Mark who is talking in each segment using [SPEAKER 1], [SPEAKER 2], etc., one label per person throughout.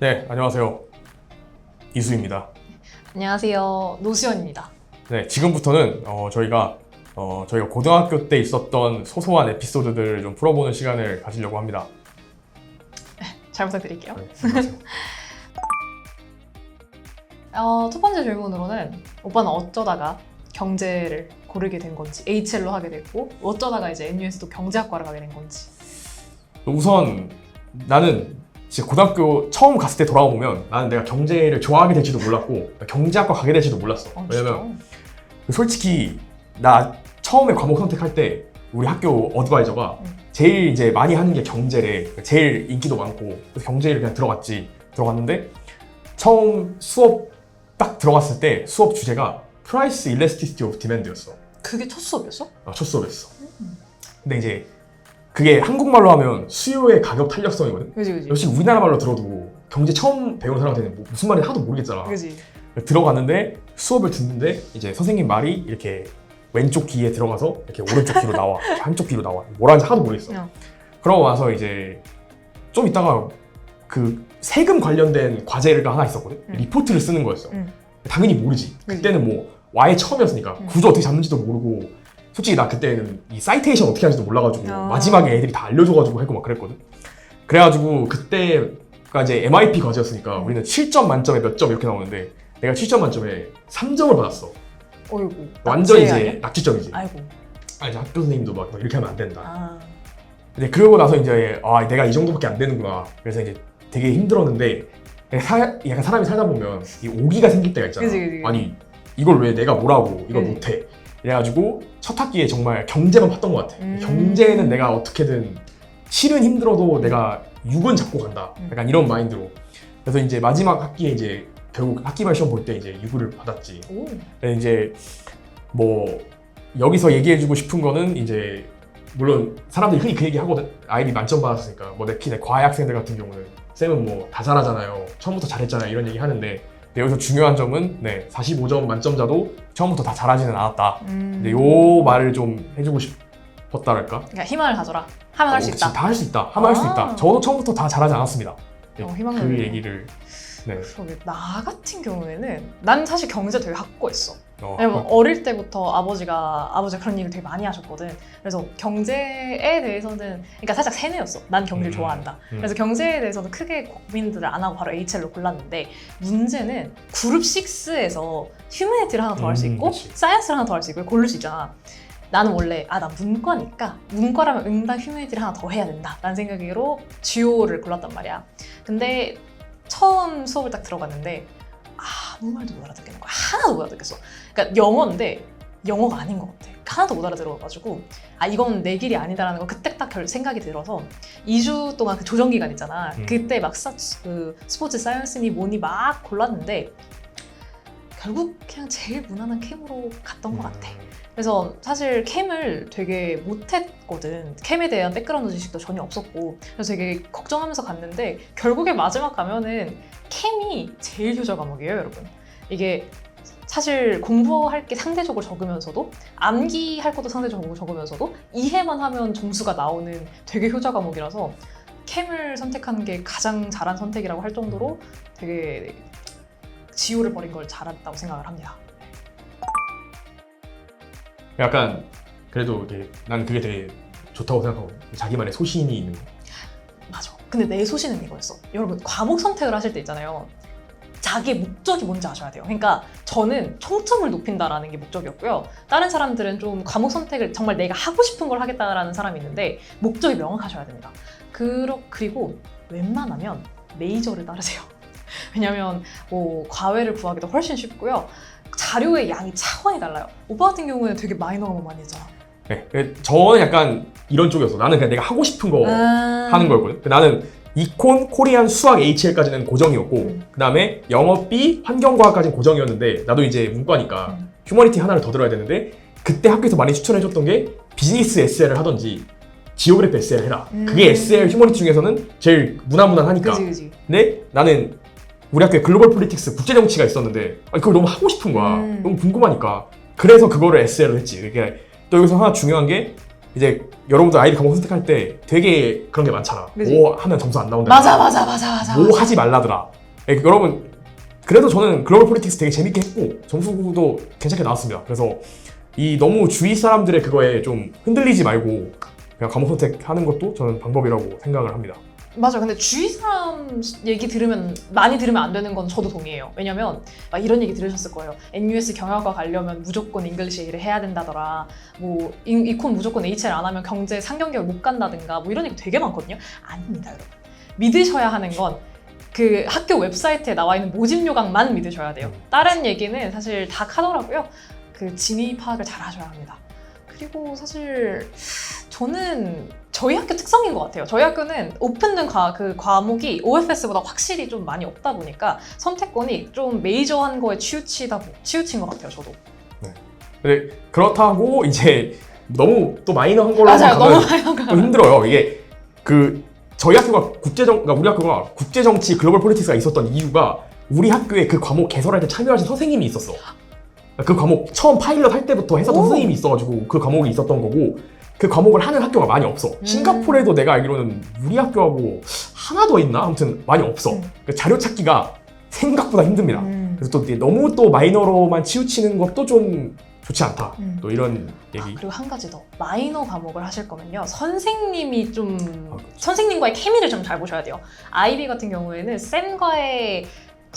[SPEAKER 1] 네, 안녕하세요. 이수입니다.
[SPEAKER 2] 안녕하세요. 노수연입니다.
[SPEAKER 1] 네, 지금부터는 어, 저희가 어, 저희가 고등학교 때 있었던 소소한 에피소드들을 좀 풀어보는 시간을 가지려고 합니다.
[SPEAKER 2] 잘 부탁드릴게요.
[SPEAKER 1] 네, 안녕하세요.
[SPEAKER 2] 어, 첫 번째 질문으로는 오빠는 어쩌다가 경제를 고르게 된 건지, HL로 하게 됐고 어쩌다가 이제 NU에서도 경제학과를 가게 된 건지.
[SPEAKER 1] 우선 나는 진짜 고등학교 처음 갔을 때 돌아보면 나는 내가 경제를 좋아하게 될지도 몰랐고 경제학과 가게 될지도 몰랐어.
[SPEAKER 2] 어,
[SPEAKER 1] 왜냐면? 솔직히 나 처음에 과목 선택할 때 우리 학교 어드바이저가
[SPEAKER 2] 음.
[SPEAKER 1] 제일 이제 많이 하는 게 경제래. 제일 인기도 많고 그래서 경제를 그냥 들어갔지. 들어갔는데 처음 수업 딱 들어갔을 때 수업 주제가 Price Elasticity of Demand였어.
[SPEAKER 2] 그게 첫 수업이었어?
[SPEAKER 1] 아, 첫 수업이었어. 근데 이제 그게 한국말로 하면 수요의 가격 탄력성이거든.
[SPEAKER 2] 그지 그지.
[SPEAKER 1] 역시 우리나라 말로 들어도 경제 처음 배우는 사람한테는 뭐 무슨 말인지 하나도 모르겠잖아.
[SPEAKER 2] 그지.
[SPEAKER 1] 들어갔는데 수업을 듣는데 이제 선생님 말이 이렇게 왼쪽 귀에 들어가서 이렇게 오른쪽 귀로 나와 한쪽 귀로 나와 뭐라는지 하나도 모르겠어
[SPEAKER 2] 어.
[SPEAKER 1] 그러고 나서 이제 좀 있다가 그 세금 관련된 과제가 하나 있었거든
[SPEAKER 2] 응.
[SPEAKER 1] 리포트를 쓰는 거였어
[SPEAKER 2] 응.
[SPEAKER 1] 당연히 모르지
[SPEAKER 2] 그지.
[SPEAKER 1] 그때는 뭐 와의 처음이었으니까
[SPEAKER 2] 응.
[SPEAKER 1] 구조 어떻게 잡는지도 모르고 솔직히 나 그때는 이 사이테이션 어떻게 하는지도 몰라가지고
[SPEAKER 2] 아.
[SPEAKER 1] 마지막에 애들이 다 알려줘가지고 하고 막 그랬거든 그래가지고 그때가 이제 MIP 과제였으니까
[SPEAKER 2] 응.
[SPEAKER 1] 우리는 7점 만점에 몇 점 이렇게 나오는데 내가 7점 만점에 3점을 받았어
[SPEAKER 2] 어이구.
[SPEAKER 1] 완전
[SPEAKER 2] 낙제
[SPEAKER 1] 이제
[SPEAKER 2] 아니야?
[SPEAKER 1] 낙지점이지
[SPEAKER 2] 아이고.
[SPEAKER 1] 아, 이제 학교 선생님도 막 이렇게 하면 안 된다
[SPEAKER 2] 아.
[SPEAKER 1] 근데 그러고 나서 이제 아 내가 이 정도밖에 안 되는구나 그래서 이제 되게 힘들었는데 사, 약간 사람이 살다 보면 이 오기가 생길 때가 있잖아
[SPEAKER 2] 그지, 그지, 그지.
[SPEAKER 1] 아니 이걸 왜 내가 뭐라고 이걸
[SPEAKER 2] 그지.
[SPEAKER 1] 못해 그래가지고 첫 학기에 정말 경제만 팠던 것 같아.
[SPEAKER 2] 음.
[SPEAKER 1] 경제는 내가 어떻게든 실은 힘들어도 내가 6은 잡고 간다.
[SPEAKER 2] 음.
[SPEAKER 1] 약간 이런 마인드로. 그래서 이제 마지막 학기에 이제 결국 학기말 시험 볼 때 이제 6을 받았지.
[SPEAKER 2] 오.
[SPEAKER 1] 근데 이제 뭐 여기서 얘기해주고 싶은 거는 이제 물론 사람들이 흔히 그 얘기 하거든. 아이비 만점 받았으니까. 뭐 특히 내 과외 학생들 같은 경우는 쌤은 뭐 다 잘하잖아요. 처음부터 잘했잖아요. 이런 얘기 하는데 근데 여기서 중요한 점은 네 45점 만점자도 처음부터 다 잘하지는 않았다
[SPEAKER 2] 음.
[SPEAKER 1] 근데 요 말을 좀 해주고 싶었다랄까
[SPEAKER 2] 그러니까 희망을 가져라. 하면 할 수 있다.
[SPEAKER 1] 다할 수 있다 하면 할수
[SPEAKER 2] 아.
[SPEAKER 1] 있다 저도 처음부터 다 잘하지 않았습니다 네,
[SPEAKER 2] 어, 희망을
[SPEAKER 1] 그. 얘기를 네
[SPEAKER 2] 그러게 나 같은 경우에는 난 사실 경제 되게 확고했어.
[SPEAKER 1] 어,
[SPEAKER 2] 왜냐면 어릴 때부터 아버지가 아버지가 그런 얘기를 되게 많이 하셨거든. 그래서 경제에 대해서는 그러니까 살짝 세뇌였어. 난 경제를
[SPEAKER 1] 음,
[SPEAKER 2] 좋아한다.
[SPEAKER 1] 음.
[SPEAKER 2] 그래서 경제에 대해서는 크게 고민들을 안 하고 바로 HL로 골랐는데 문제는 그룹 6에서 휴머니티를 하나 더 할수
[SPEAKER 1] 음,
[SPEAKER 2] 있고
[SPEAKER 1] 그치.
[SPEAKER 2] 사이언스를 하나 더 할 수 있고 고를 수 있잖아. 나는 원래 아 나 문과니까 문과라면 응당 휴머니티를 하나 더 해야 된다 라는 생각으로 GO를 골랐단 말이야. 근데 처음 수업을 딱 들어갔는데 아무 말도 못 알아듣겠는 거야. 하나도 못 알아듣겠어. 그러니까 영어인데 영어가 아닌 것 같아. 하나도 못 알아들어가지고 아 이건 내 길이 아니다라는 거 그때 딱 결 생각이 들어서 2주 동안 그 조정 기간 있잖아.
[SPEAKER 1] 음.
[SPEAKER 2] 그때 막 사, 그 스포츠 사이언스니 뭐니 막 골랐는데 결국 그냥 제일 무난한 캠으로 갔던 것 같아.
[SPEAKER 1] 음.
[SPEAKER 2] 그래서 사실 캠을 되게 못했거든. 캠에 대한 백그라운드 지식도 전혀 없었고. 그래서 되게 걱정하면서 갔는데 결국에 마지막 가면은 캠이 제일 효자 과목이에요, 여러분. 이게 사실 공부할 게 상대적으로 적으면서도 암기할 것도 상대적으로 적으면서도 이해만 하면 점수가 나오는 되게 효자 과목이라서 캠을 선택하는 게 가장 잘한 선택이라고 할 정도로 되게 지호를 버린 걸 잘했다고 생각을 합니다.
[SPEAKER 1] 약간 그래도 이게 난 그게 되게 좋다고 생각하거든. 자기만의 소신이 있는 거.
[SPEAKER 2] 맞아. 근데 내 소신은 이거였어. 여러분 과목 선택을 하실 때 있잖아요. 자기의 목적이 뭔지 아셔야 돼요. 그러니까 저는 총점을 높인다라는 게 목적이었고요. 다른 사람들은 좀 과목 선택을 정말 내가 하고 싶은 걸 하겠다라는 사람이 있는데 목적이 명확하셔야 됩니다. 그러, 그리고 웬만하면 메이저를 따르세요. 왜냐면 뭐 과외를 구하기도 훨씬 쉽고요. 자료의 양이 차원이 달라요. 오빠 같은 경우에는 되게 마이너 과목 많이 했잖아.
[SPEAKER 1] 네. 그 저는 약간 이런 쪽이었어. 나는 그냥 내가 하고 싶은 거
[SPEAKER 2] 아.
[SPEAKER 1] 하는 거였거든. 근데 나는 이콘, 코리안, 수학, HL까지는 고정이었고
[SPEAKER 2] 음.
[SPEAKER 1] 그 다음에 영어 B, 환경과학까지는 고정이었는데 나도 이제 문과니까
[SPEAKER 2] 음.
[SPEAKER 1] 휴머니티 하나를 더 들어야 되는데 그때 학교에서 많이 추천해줬던 게 비즈니스 SL을 하던지 지오그래피 SL 해라.
[SPEAKER 2] 음.
[SPEAKER 1] 그게 SL 휴머니티 중에서는 제일 무난무난하니까.
[SPEAKER 2] 그지 그지.
[SPEAKER 1] 근데 나는 우리 학교에 글로벌 폴리틱스 국제 정치가 있었는데 아니, 그걸 너무 하고 싶은 거야.
[SPEAKER 2] 음.
[SPEAKER 1] 너무 궁금하니까. 그래서 그거를 SL을 했지. 이게 또 여기서 하나 중요한 게 이제 여러분들 아이디 과목 선택할 때 되게 그런 게 많잖아.
[SPEAKER 2] 그지?
[SPEAKER 1] 뭐 하면 점수 안 나온다.
[SPEAKER 2] 맞아 맞아 맞아 맞아.
[SPEAKER 1] 뭐 하지 말라더라. 예, 여러분 그래도 저는 글로벌 폴리틱스 되게 재밌게 했고 점수도 괜찮게 나왔습니다. 그래서 이 너무 주위 사람들의 그거에 좀 흔들리지 말고 그냥 과목 선택하는 것도 저는 방법이라고 생각을 합니다.
[SPEAKER 2] 맞아. 근데 주위 사람 얘기 들으면 많이 들으면 안 되는 건 저도 동의해요. 왜냐면 막 이런 얘기 들으셨을 거예요. NUS 경영과 가려면 무조건 잉글리시 A를 해야 된다더라. 뭐 이- 이콘 무조건 HL 안 하면 경제 상경결 못 간다든가 뭐 이런 얘기 되게 많거든요. 아닙니다, 여러분. 믿으셔야 하는 건 그 학교 웹사이트에 나와 있는 모집 요강만 믿으셔야 돼요. 다른 얘기는 사실 다 카더라고요. 그 진위 파악을 잘 하셔야 합니다. 그리고 사실 저는 저희 학교 특성인 것 같아요. 저희 학교는 오픈된 과, 그 과목이 OFS보다 확실히 좀 많이 없다 보니까 선택권이 좀 메이저한 거에 치우치다 보- 치우친 것 같아요. 저도.
[SPEAKER 1] 근데 그렇다고 이제 너무 또 마이너한 걸로
[SPEAKER 2] 맞아요. 너무 많이
[SPEAKER 1] 한좀 힘들어요. 이게 그 저희 학교가 국제정, 그러니까 우리 학교가 국제정치 글로벌 폴리틱스가 있었던 이유가 우리 학교에 그 과목 개설할 때 참여하신 선생님이 있었어. 그 과목 처음 파일럿 할 때부터 했었던
[SPEAKER 2] 오.
[SPEAKER 1] 선생님이 있어가지고 그 과목이 있었던 거고 그 과목을 하는 학교가 많이 없어.
[SPEAKER 2] 음.
[SPEAKER 1] 싱가포르에도 내가 알기로는 우리 학교하고 하나 더 있나? 아무튼 많이 없어.
[SPEAKER 2] 음.
[SPEAKER 1] 그 자료 찾기가 생각보다 힘듭니다.
[SPEAKER 2] 음.
[SPEAKER 1] 그래서 또 너무 또 마이너로만 치우치는 것도 좀 좋지 않다.
[SPEAKER 2] 음.
[SPEAKER 1] 또 이런
[SPEAKER 2] 아,
[SPEAKER 1] 얘기.
[SPEAKER 2] 그리고 한 가지 더 마이너 과목을 하실 거면요 선생님이 좀
[SPEAKER 1] 아, 그치.
[SPEAKER 2] 선생님과의 케미를 좀 잘 보셔야 돼요 아이비 같은 경우에는 쌤과의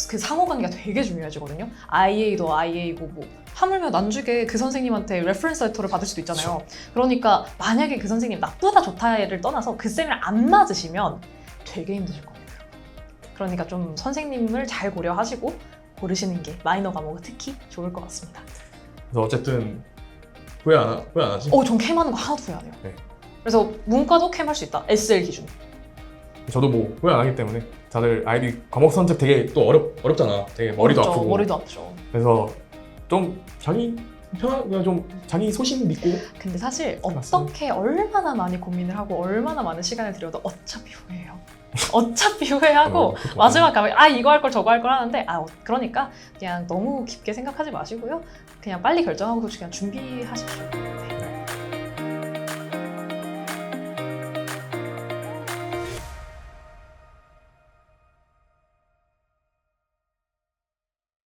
[SPEAKER 2] 그 상호관계가 되게 중요해지거든요 IA도 IA고 뭐 하물며 난중에 그 선생님한테 레퍼런스 레터를 받을 수도 있잖아요 그러니까 만약에 그 선생님 나쁘다 좋다를 떠나서 그 쌤이랑 안 맞으시면 되게 힘드실 겁니다 그러니까 좀 선생님을 잘 고려하시고 고르시는 게 마이너 과목은 특히 좋을 것 같습니다
[SPEAKER 1] 그래서 어쨌든 후회 안, 하, 후회 안 하지?
[SPEAKER 2] 어, 전 캠하는 거 하나도 후회 안 해요.
[SPEAKER 1] 네.
[SPEAKER 2] 그래서 문과도 캠 할 수 있다. SL 기준.
[SPEAKER 1] 저도 뭐 후회 안 하기 때문에 다들 아이비 과목 선택 되게 또 어렵 어렵잖아. 되게 머리도
[SPEAKER 2] 어렵죠.
[SPEAKER 1] 아프고.
[SPEAKER 2] 머리도 아프죠.
[SPEAKER 1] 그래서 좀 자기 편한 그냥 좀 자기 소신 믿고
[SPEAKER 2] 근데 사실
[SPEAKER 1] 맞습니다.
[SPEAKER 2] 어떻게 얼마나 많이 고민을 하고 얼마나 많은 시간을 들여도 어차피 후회해요. 어차피 후회하고
[SPEAKER 1] 어.
[SPEAKER 2] 마지막 가면 아 이거 할 걸 저거 할 걸 하는데 아 어, 그러니까 그냥 너무 깊게 생각하지 마시고요. 그냥 빨리 결정하고 그냥 준비하십시오.